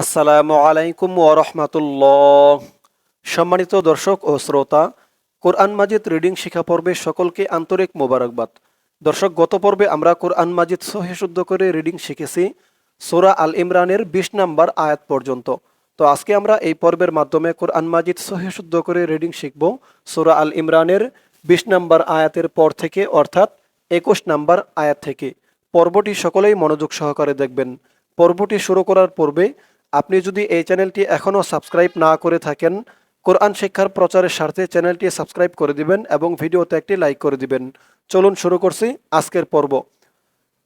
আসসালামু আলাইকুম ওরহমাতুল্লাহ সম্মানিত দর্শক ও শ্রোতা, কোরআন মাজিদ রিডিং শিখা পর্বে সকলকে আন্তরিক মোবারকবাদ। দর্শক, গত পর্বে আমরা কোরআন মাজিদ সহে শুদ্ধ করে রিডিং শিখেছি, সোরা আল ইমরানের বিশ নাম্বার আয়াত পর্যন্ত। তো আজকে আমরা এই পর্বের মাধ্যমে কোরআন মাজিদ সহে শুদ্ধ করে রিডিং শিখব, সোরা আল ইমরানের বিশ নাম্বার আয়াতের পর থেকে, অর্থাৎ একুশ নাম্বার আয়াত থেকে। পর্বটি সকলেই মনোযোগ সহকারে দেখবেন। পর্বটি শুরু করার পূর্বে আপনি যদি এই চ্যানেলটি এখনও সাবস্ক্রাইব না করে থাকেন কোরআন শিক্ষার প্রচারের স্বার্থে চ্যানেলটি সাবস্ক্রাইব করে দিবেন এবং ভিডিওতে একটি লাইক করে দিবেন চলুন শুরু করছি আজকের পর্ব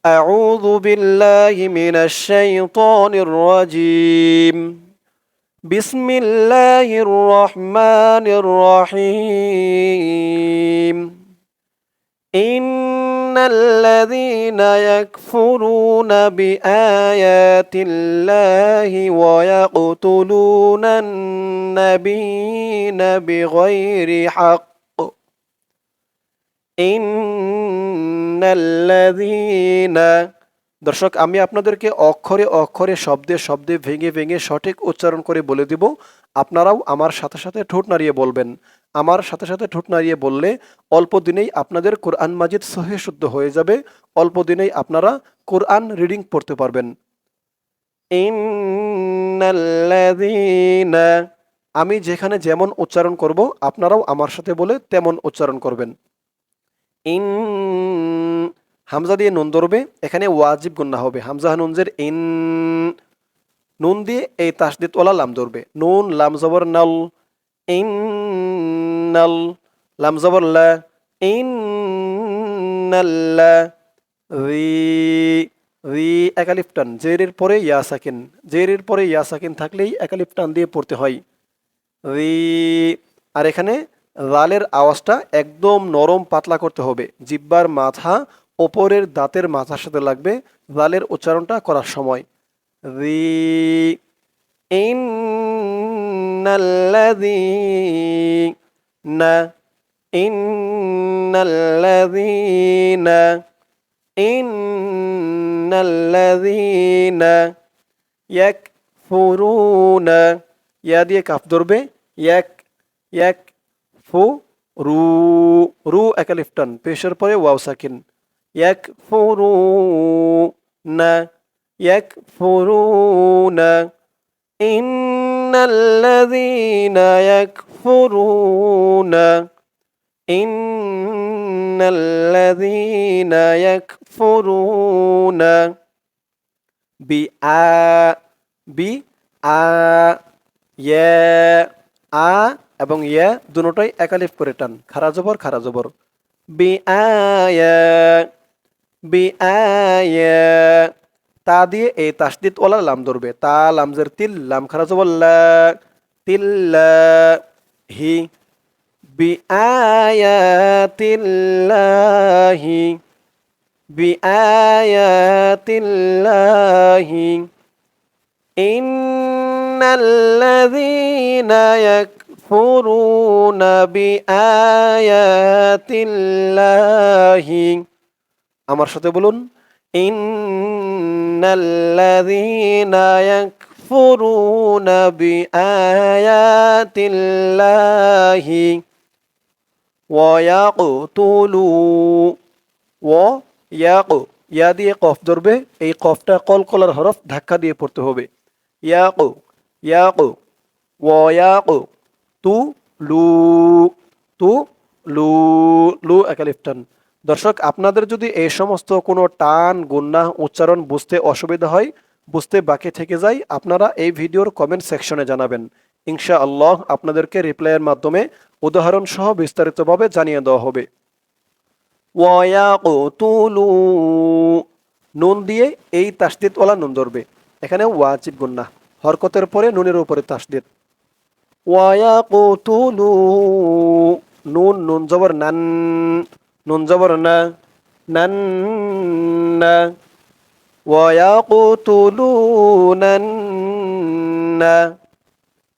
أعوذ بالله من الشيطان الرجيم بسم الله الرحمن الرحيم إن الذين يكفرون بآيات الله ويقتلون النبيين بغير حق إن الذين দর্শক আমি আপনাদেরকে অক্ষরে অক্ষরে শব্দে শব্দে ভেঙে ভেঙে সঠিক উচ্চারণ করে বলে দিব আপনারাও আমার সাথে সাথে ঠোঁট নাড়িয়ে বলবেন আমার সাথে সাথে ঠোঁট নাড়িয়ে বললে, অল্প দিনেই আপনাদের কোরআন মাজিদ সহে শুদ্ধ হয়ে যাবে, অল্প দিনেই আপনারা কোরআন রিডিং পড়তে পারবেন। আমি যেখানে যেমন উচ্চারণ করব, আপনারাও আমার সাথে বলে তেমন উচ্চারণ করবেন। ইন, হামজা দিয়ে নুন ধরবে, এখানে ওয়াজিব গুন্না হবে। হামজা নুনজের ইন, নুন দিয়ে এই তাসদিদ ওলা লাম ধরবে। নুন, লাম জবর নাল। ইন নাল লাম জেরের পরে ইয়া সাকিন। জেরের পরে ইয়া সাকিন থাকলেই একালিফ দিয়ে পড়তে হয়। রি, আর এখানে রালের আওয়াজটা একদম নরম পাতলা করতে হবে। জিব্বার মাথা ওপরের দাঁতের মাথার সাথে লাগবে রালের উচ্চারণটা করার সময়। রি ইন্নাল্লাযীনা ইন্নাল্লাযীনা ইন্নাল্লাযীনা ইয়াকফুরুনা ইয়া দিয়ে কাফ ধরবে ইয়াক ইয়াক ফু রু রু একালিফটান পেশের পরে ওয়াও সাকিন يكفرون يكفرون إن الذين يكفرون إن الذين يكفرون بآ بآ يا আ এবং ইয়া দুটোটাই একালিফ করে টান খারা জবর খারা জবর বি আয়া বি আয়া তা দিয়ে এই তাসদিদ ওলা লাম ধরবে তা লামজের তিল লাম খারা জবল্লা তিল্লা হি বি আয়াতিল্লাহি বি আয়াতিল্লাহি إن الذين يكفرون بآيات الله আমার সাথে বলুন إن الذين يكفرون بآيات الله ويقتلون ويق ইয়া দিয়ে কফ ধরবে এই কফটা কলকলার হরফ ধাক্কা দিয়ে পড়তে হবে ইয়াকু ইয়াকু ওয়াকু তু লু তু লু লু একালিফটান দর্শক, আপনাদের যদি এই সমস্ত কোনো টান, গুন্না, উচ্চারণ বুঝতে অসুবিধা হয়, বুঝতে বাকি থেকে যায়, আপনারা এই ভিডিওর কমেন্ট সেকশনে জানাবেন। ইনশা আল্লাহ আপনাদেরকে রিপ্লাইয়ের মাধ্যমে উদাহরণ সহ বিস্তারিতভাবে জানিয়ে দেওয়া হবে। নুন দিয়ে এই তাসদিদওয়ালা নুন ধরবে। এখানে ওয়াজিব গুন্না, হরকতের পরে নুনের উপরে তাসদিদ। ওয়াকুতুলু নুন নুন জবর নান নুন জবর না নান না ওয়াকুতুলুনান না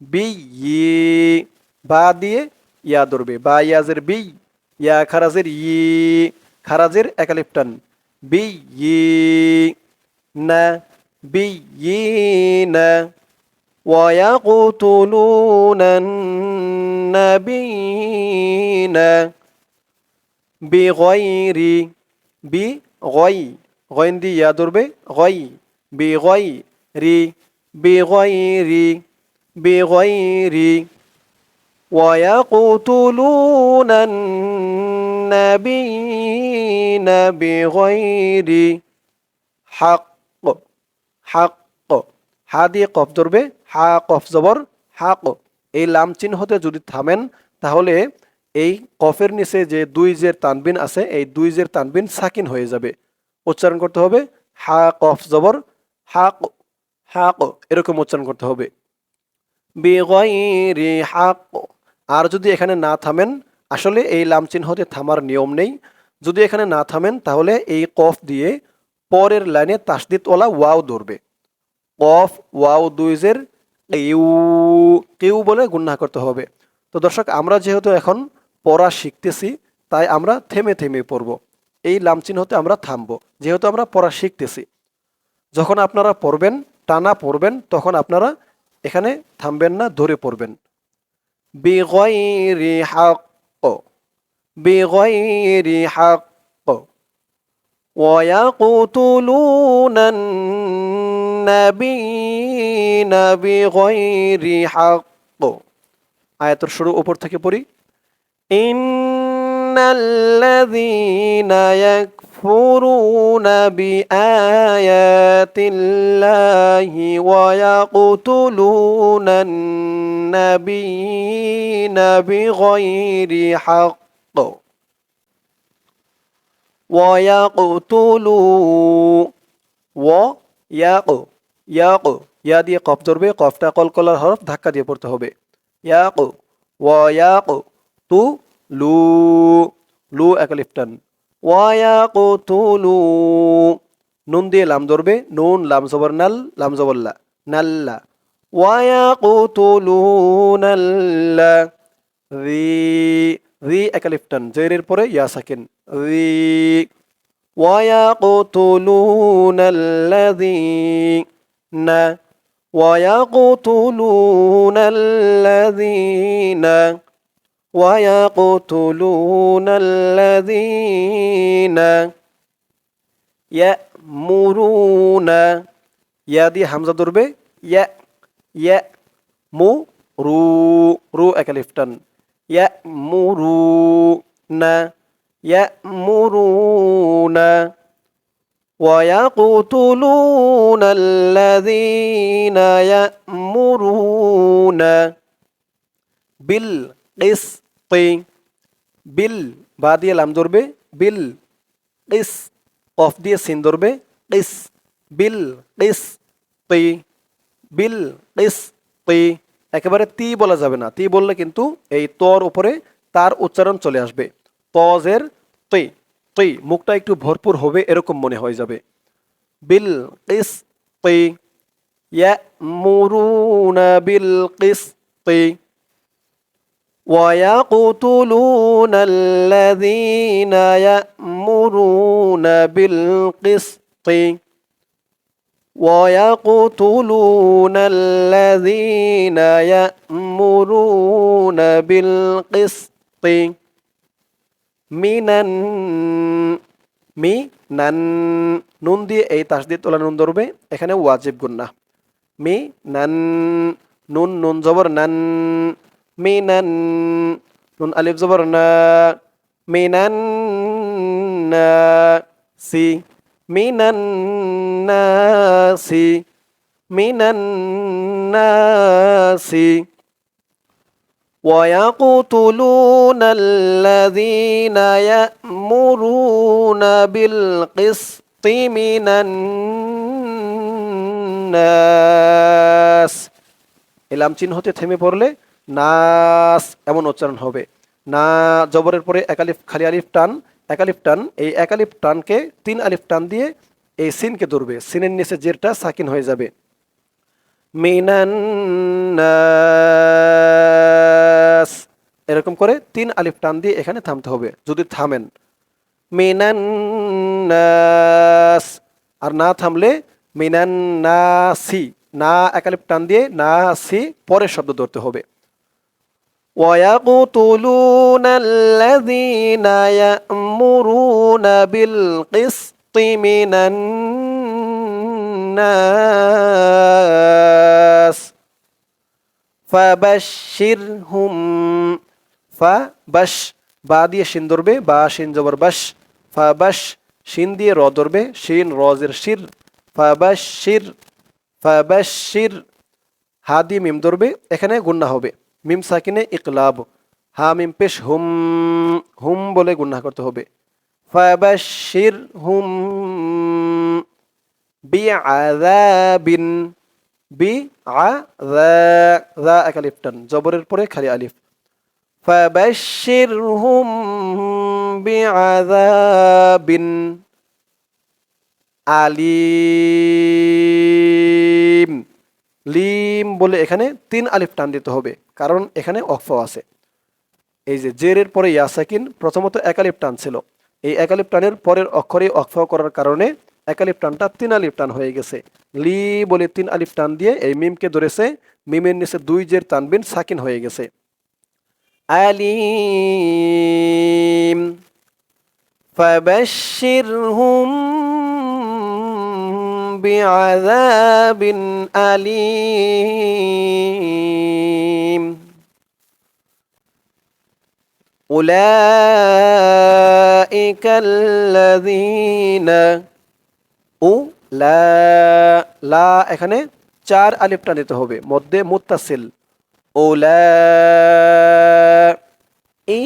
বিয়ি বা দিয়ে ইয়া ধরবে, বা ইয়াজের বি ইয়া খারাজের ই খারাজের একালিপটান বি ই না বি ই না ويقتلون النبيين بغير بغي غين دي يا دربي غي بغير بغير بغير ويقتلون النبيين بغير حق حق হা দিয়ে কফ ধরবে হা কফ জবর হা ক এই লাম চিহ্নতে যদি থামেন তাহলে এই কফের নিচে যে দুই জের তানবিন আছে, এই দুই জের তানবিন সাকিন হয়ে যাবে। উচ্চারণ করতে হবে হা কফ জবর, হা ক হা ক, এরকম উচ্চারণ করতে হবে। হাক, আর যদি এখানে না থামেন, আসলে এই লাম চিহ্নতে থামার নিয়ম নেই। যদি এখানে না থামেন, তাহলে এই কফ দিয়ে পরের লাইনে তাসদিদওয়ালা ওয়াও ধরবে। কফ, ওয়াও দুইজের কেউ কেউ বলে গুন্না করতে হবে। তো দর্শক, আমরা যেহেতু এখন পড়া শিখতেছি তাই আমরা থেমে থেমে পড়ব এই লাম চিহ্নতে আমরা থামবো যেহেতু আমরা পড়া শিখতেছি যখন আপনারা পড়বেন টানা পড়বেন তখন আপনারা এখানে থামবেন না ধরে পড়বেন বিগয়রি হাক বিগয়রি হাক ويقتلون النبيين بغير حق আয়াতের শুরু উপর থেকে পড়ি إن الذين يكفرون بآيات الله ويقتلون النبيين بغير حق ويقتلوا و ইয়াক ইয়াক ইয়া দিয়ে কফ ধরবে কফটা কলকলার হরফ ধাক্কা দিয়ে পড়তে হবে ইয়াক ও ইয়াক তু লু লু একালিফটান ওয়ায়াক তুলু নুন দিয়ে লাম ধরবে নুন লাম জবর নাল লাম জবল্লা নাল্লা ওয়ায়াক তুলু নাল্লা রি রি একালিফটান জেরের পরে ইয়া সাকিন রি ويقتلون الذين ويقتلون الذين ويقتلون الذين يأمرون. يا دي حمزة ضربة يأ. يا مو رو رو أكلفتن يأمرون. يأمرون. ويقتلون الذين يأمرون. কিস তেই বিল বা দিয়ে লাম ধরবে, বিল কিস অফ দিয়ে সিন ধরবে কিস বিল কিস তি বিল কিস তেই একেবারে তি বলা যাবে না। তি বললে কিন্তু এই তর উপরে তার উচ্চারণ চলে আসবে। তজের তৈ তৈ, মুখটা একটু ভরপুর হবে এরকম মনে হয়ে যাবে। বিল কিস তৈ মুরুনা বিল কিস তৈ ويقتلون الذين يأمرون بالقسط ويقتلون الذين يأمرون بالقسط মিনান মি নান নুন দিয়ে এই তাস দিয়ে তোলা নুন ধরবে এখানে ওয়াজিব গুন্না মি নান নুন নুন জবর নান মি নান নুন আলিফ জবর না মি নান না সি মিনান নাসি মিনান নাসি ويقتلون الذين يأمرون بالقسط من الناس এলাম চিহ্ন হতে থেমে পড়লে নাস এমন উচ্চারণ হবে। না, জবরের পরে একালিফ খালি আলিফ টান একালিফ টান, এই একালিফ টানকে তিন আলিফ টান দিয়ে এই সিনকে ধরবে। সিনের নিচে জেরটা সাকিন হয়ে যাবে। মিনান্নাস এরকম করে তিন আলিফ টান দিয়ে এখানে থামতে হবে, যদি থামেন। মিনান্নাস আর না থামলে মিনান্নাসি না একালিপ টান দিয়ে না সি পরের শব্দ ধরতে হবে। ويقتلون الذين يأمرون بالقسط من الناس فبشرهم فبش বা দিয়ে শিন ধরবে বা শিন জবর বাস ফাবাস শিন দিয়ে র ধরবে শিন রজের শির ফাবাশির ফাবাশির হা দিয়ে মিম ধরবে এখানে গুন্না হবে মিম সাকিনে ইকলাব হা মিম পেশ হুম হুম বলে গুণা করতে হবে। ফাবাশির হুম বি আযাবিন বি আযা আলিফটান জবরের পরে খালি আলিফ। ফাবাশির হুম বি আযাবিন আলিম। লিম বলে এখানে তিন আলিফ টান দিতে হবে কারণ এখানে অক্ফ আছে এই যে জেরের পরে ইয়াসাকিন প্রথমত একালিপ টান ছিল এই একালিপ টানের পরের অক্ষরে অক্ফ করার কারণে একালিপ টানটা তিন আলিফ টান হয়ে গেছে লি বলে তিন আলিফ টান দিয়ে এই মিমকে ধরেছে মিমের নিচে দুই জের তানবিন সাকিন হয়ে গেছে আলিম فبشرهم بعذاب أليم أولئك الذين উ লা লা এখানে চার আলিফটা নিতে হবে মধ্যে মুত্তাসিল ওলা ই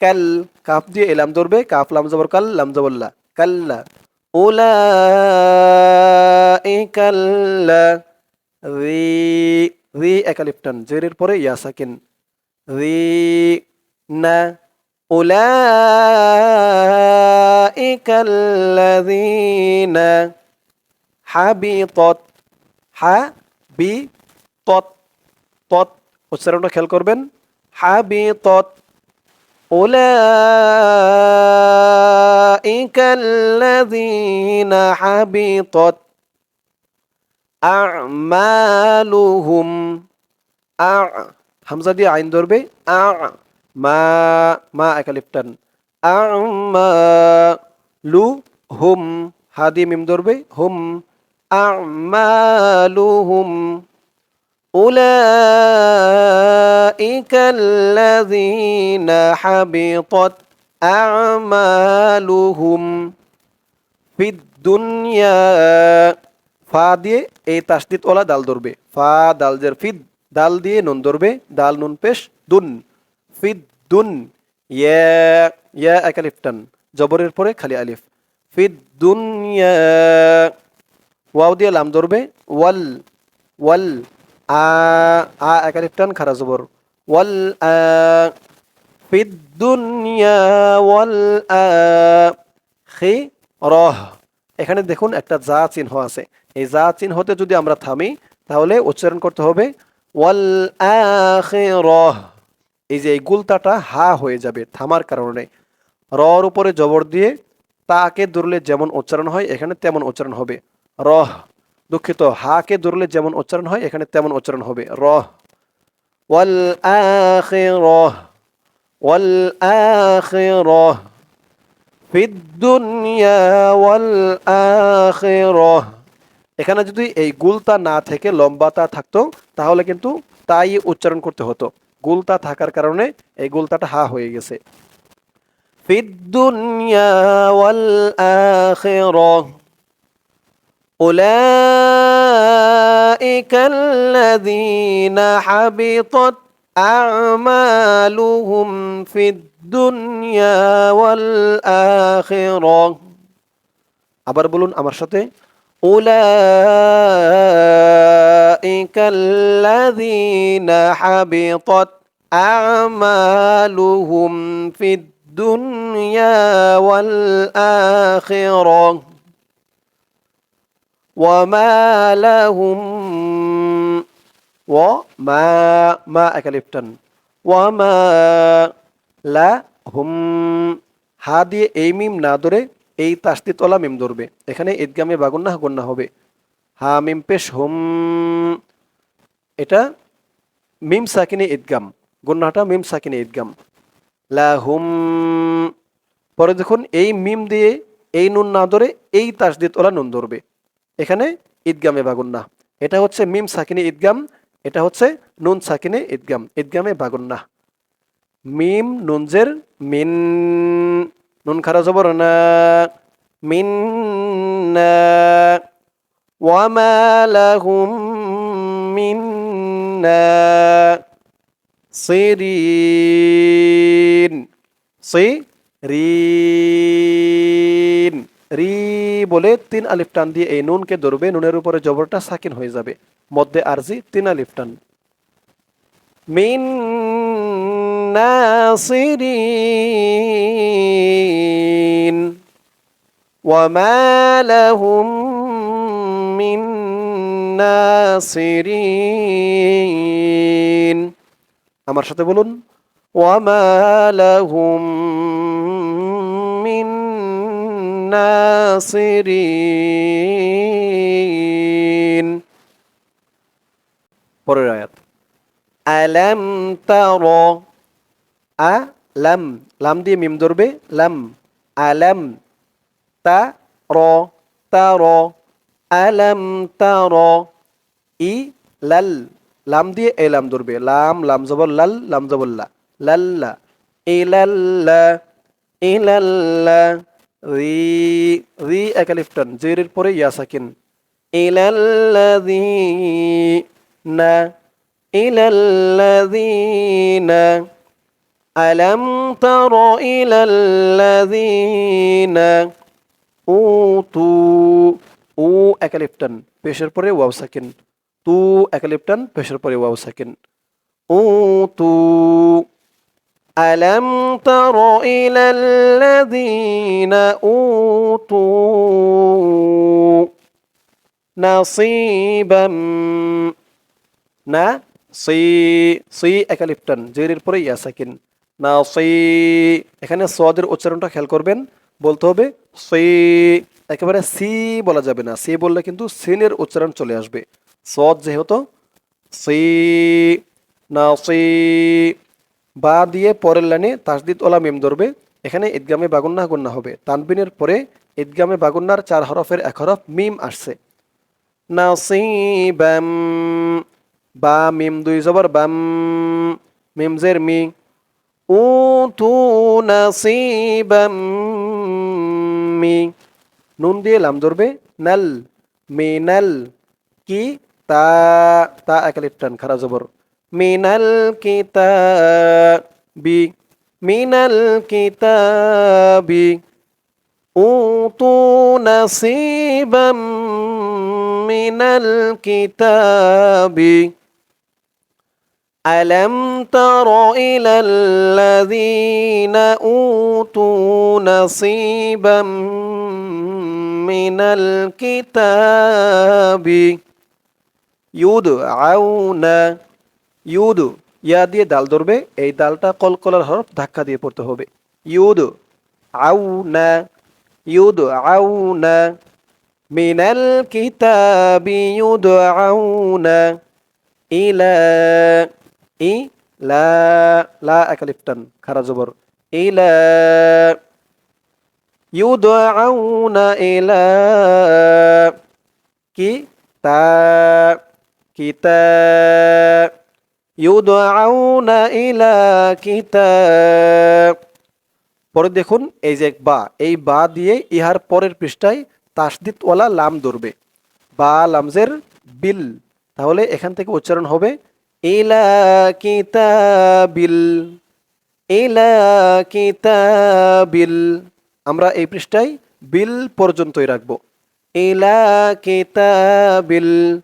কাল কাফ দিয়ে এলাম ধরবে কাফ লাম জবর কাল লাম জবল্লা কাল্লা ওলা ই কাল্লা রি রি একালিপটান জেরের পরে ইয়া সাকিন রি না أولئك الذين حبطت حبطت তৎ উচ্চারণটা খেয়াল করবেন হাবিতত أولئك الذين حبطت أعمالهم. أع حمزة دي عين دربي أع ما ما أكلفتن أعمالهم. هذه ميم دربي هم أعمالهم. أولئك الذين حبطت أعمالهم في الدنيا ফা দিয়ে এই তাসদিদ ওলা দাল ধরবে ফা দাল জের ফিদ দাল দিয়ে নুন ধরবে দাল নুন পেশ দুন ফিদ দুন ইয়া ইয়া এক আলিফ টান জবরের পরে খালি আলিফ ফিদ দুনিয়া ওয়াও দিয়ে লাম ধরবে ওয়াল ওয়াল আ আ, এক আলিফ টান খারা ওয়াল দুনিয়া, ওয়াল খি, রহ। এখানে দেখুন একটা যা চিহ্ন আছে। এই যা চিহ্নতে যদি আমরা থামি, তাহলে উচ্চারণ করতে হবে ওয়াল আখিরাহ এই যে এই গুলতাটা হা হয়ে যাবে থামার কারণে। রর উপরে জবর দিয়ে তাকে ধরলে যেমন উচ্চারণ হয়, এখানে তেমন উচ্চারণ হবে। রহ। দুঃখিত, হাকে ধরলে যেমন উচ্চারণ হয়, এখানে তেমন উচ্চারণ হবে। রহ ওয়াল আখিরাহ ওয়াল আখিরাহ ফিদ দুনিয়া ওয়াল আখিরাহ এখানে যদি এই গুলতা না থেকে লম্বাতা থাকতো, তাহলে কিন্তু তাই উচ্চারণ করতে হতো। গুলতা থাকার কারণে এই গুলতাটা হা হয়ে গেছে। ফিদ দুনিয়া ওয়াল আখিরাহ أولئك الذين حبطت أعمالهم في الدنيا والآخرة আবার বলুন আমার সাথে أولئك الذين حبطت أعمالهم في الدنيا والآخرة وما لهم وما ما أكلفتن وما لهم হা দিয়ে এই মিম না ধরে এই তাস্তিতলা মিম ধরবে এখানে ঈদগামে বাগুন্না গন্যা হবে হা মিম পেশ হুম এটা মিম সাকিনে ঈদগাম গুন্নাটা মিম সাকিনে ঈদগাম লা হুম পরে দেখুন এই মিম দিয়ে এই নুন না ধরে এই তাসদিদ ওলা নুন ধরবে এখানে ঈদগামে বাগুন্না। এটা হচ্ছে মিম সাকিনে ঈদগাম, এটা হচ্ছে নুন সাকিনে ঈদগাম। ঈদগামে বাগুন্না। মিম নুনজের মিন, নুন খারা জবর না, মিন ওয়ামা লাহুম মিন সিরিন সিরিন রি বলে তিন আলিফ টান দিয়ে এই নুনকে ধরবে নুনের উপরে জবরটা সাকিন হয়ে যাবে মধ্যে আরজি তিন আলিফ টান মিন নাসিরিন وما لهم من নাসিরিন আমার সাথে বলুন ওয়ামা লাহুম মিন নাসিরিন। পরের আয়াত। আলাম তার, আ, লাম লাম দিয়ে মিম ধরবে, লাম, আলাম তা, র তা র আলাম তার, ই, লাল, লাম দিয়ে এ লাম ধরবে, লাম লাম জবর, লাল, লাম জবর, লা, লাল্লা ইলাল্লা ইলাল্লা রি রি একালিফটন জেরের পরে ইয়া সাকিন ইলাল্লাযীনা ইলাল্লাযীনা, আলাম তারা ও তু উ একালিফটন পেশের পরে ওয়াও সাকিন। তু একালিফটন পেশের পরে ওয়াও ও তু ألم تر إلى الذين أوتوا نصيبا না সি সি একালিপ্টন জেরির পরে ইয়া সাকিন না সি এখানে সদের উচ্চারণটা খেয়াল করবেন বলতে হবে সি একেবারে সি বলা যাবে না সি বললে কিন্তু সিনের উচ্চারণ চলে আসবে সদ যেহেতু সি না সি বা দিয়ে পরের লাইনে তাসদিদ ওলা মিম ধরবে। এখানে ঈদগামে বাগুন্না গুন্না হবে। তানবিনের পরে ঈদগামে বাগুন্নার চার হরফের এক হরফ মিম আসছে। নাসিবাম, বা মিম দুই জবর বাম, মিম জের মি। উতু নাসিবাম মি। নুন দিয়ে লাম ধরবে। নাল, মিনাল, কি, তা তা একালিপ্টান, খারা জবর। من الكتاب من الكتاب أوتوا نصيبا من الكتاب ألم تر إلى الذين أوتوا نصيبا من الكتاب يدعون ইউদ, ইয়া দিয়ে দাল ধরবে, এই দালটা কলকলার হরফ ধাক্কা দিয়ে পড়তে হবে। ইউদু আউ না ইউদু আউ না মিনাল কিতাবি ইউদ আউ না ইলা, ই, লা লা একালিফটান খারা জবর, ইলা, ইউদআউনা, ইলা কি তা কিতাব ইউদআউনা ইলা কিতাব। পরে দেখুন, এই যে বা, এই বা দিয়ে ইহার পরের পৃষ্ঠায় তাসদিদ ওয়ালা লাম ধরবে। বা লামজের বিল। তাহলে এখান থেকে উচ্চারণ হবে, ইলা কিতাবিল। ইলা কিতাবিল। আমরা এই পৃষ্ঠায় বিল পর্যন্তই রাখব। ইলা কিতাবিল।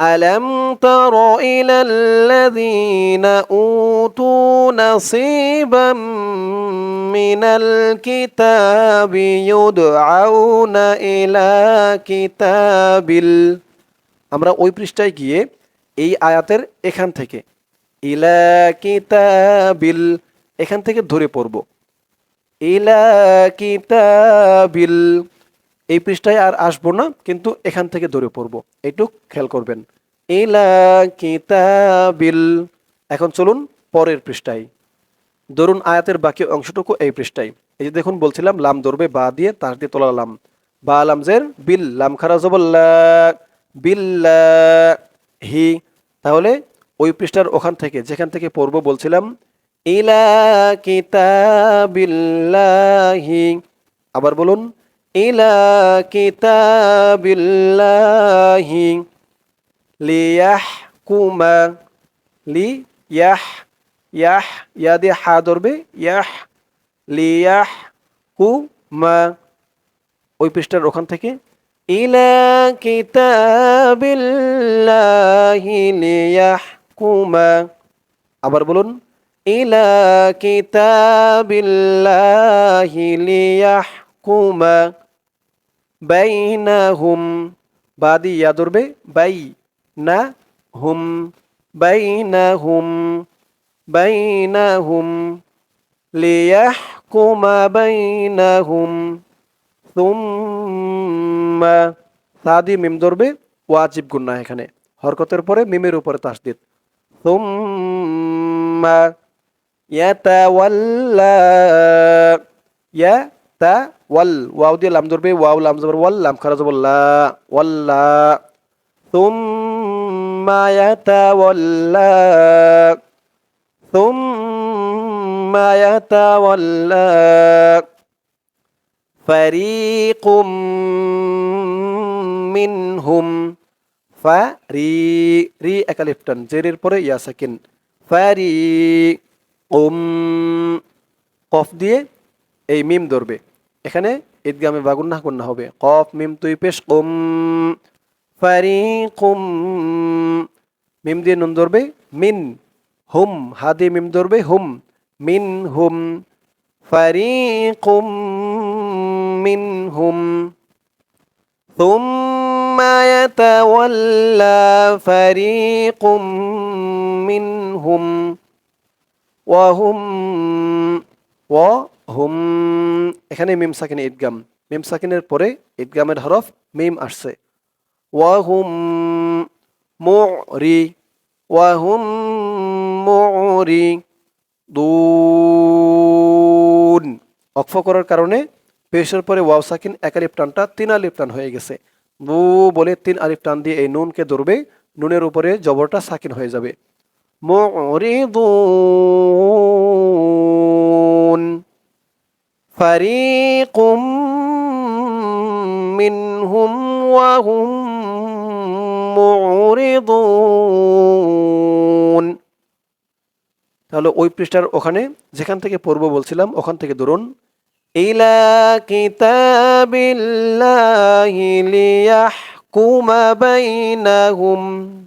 ألم تر إلى الذين أوتوا نصيبا من الكتاب يدعون إلى كتاب ال- আমরা ওই পৃষ্ঠায় গিয়ে এই আয়াতের এখান থেকে ইলা কিতাবিল এখান থেকে ধরে পড়ব ইলা কিতাবিল এই পৃষ্ঠায় আর আসব না, কিন্তু এখান থেকে ধরে পড়ব। এইটুক খেয়াল করবেন। ইলা কিতাবিল। এখন চলুন পরের পৃষ্ঠায়। ধরুন আয়াতের বাকি অংশটুকু এই পৃষ্ঠায়। এই যে দেখুন, বলছিলাম, লাম ধরবে, বা দিয়ে তার দিয়ে তোলা লাম। বা লামজের বিল, লাম খারা জবল্লা বিল্লা হি। তাহলে ওই পৃষ্ঠার ওখান থেকে, যেখান থেকে পড়ব বলছিলাম, ইলা কিতাবিল্লাহি আবার বলুন ইলা কিতাবিল্লাহি লিয়াহকুমা লি ইয়াহ ইয়াহ ইয়া দিয়ে হা ধরবে ইয়াহ কুমা ওই পৃষ্ঠার ওখান থেকে ইলা আবার বলুন ইলা কিতাবিল্লাহি লিয়াহকুমা বাইনাহুম, বাদি ইয়া ধরবে বাই না হুম বাই না হুম লিয়াহ বাইনাহুম বাইনাহুম, লিয়াহকুমা বাইনাহুম তুম্মা সাদি মিম ধরবে, ওয়াজিব গুন্না এখানে। হরকতের পরে মিমের উপরে তাসদিদ। তুম্মা ইয়াতাওয়াল্লা ওয়াল, ওয়াও দিয়ে লাম ধরবে, ওয়াও লাম জবর ওয়াল, লাম খারাজ বল্লা ওয়াল্লা তুম তুম্মা তুম তুম্মা ইয়াতাওয়াল্লা। ফারীকুম মিনহুম ফা রি রি একালিফটন জেরের পরে ইয়া সাকিন ফারি উম কফ দিয়ে এই মিম ধরবে। এখানে ঈদগামে বাগুন্না গুন্না হবে কফ মিম তুই পেশ কুম ফারি কুম মিম দিয়ে নুন ধরবে মিন হুম হা দিয়ে মিম ধরবে হুম মিন হুম ফারিকুম মিনহুম ثم يتولى فريق منهم وهم হুম, এখানে মিম সাকিন ইদগাম মিম সাকিনের পরে ইদগামের হরফ মিম আসছে। ওয়া হুম মো রি ওয়া হুম মো রি দুন করার কারণে পেশের পরে ওয়াও সাকিন এক আলিফ টানটা তিন আলিফ টান হয়ে গেছে। বু বলে তিন আলিফ টান দিয়ে এই নুনকে ধরবে, নুনের উপরে জবরটা সাকিন হয়ে যাবে। মো রি ফারিকুম মিনহুম ওয়াহুম মুরিদুন। তাহলে ওই পৃষ্ঠার ওখানে, যেখান থেকে পড়ব বলছিলাম, ওখান থেকে ধরুন, ইলা কিতাবিল্লাহি লিয়াহকুমা বাইনাহুম।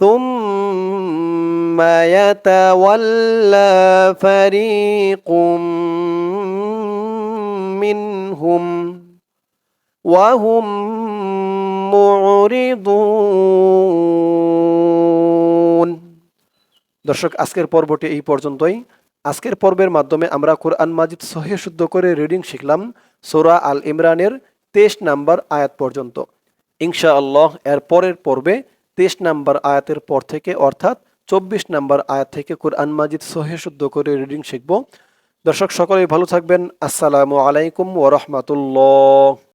ثم يتولى فريق منهم وهم معرضون দর্শক আজকের পর্বটি এই পর্যন্তই আজকের পর্বের মাধ্যমে আমরা কোরআন মাজিদ সহে শুদ্ধ করে রিডিং শিখলাম সোরা আল ইমরানের তেইশ নাম্বার আয়াত পর্যন্ত ইনশা আল্লাহ এর পরের পর্বে তেইশ নাম্বার আয়াতের পর থেকে, অর্থাৎ চব্বিশ নাম্বার আয়াত থেকে কোরআন মাজিদ সোহে শুদ্ধ করে রিডিং শিখব। দর্শক, সকলেই ভালো থাকবেন। আসসালামু আলাইকুম ওরহমতুল্লাহ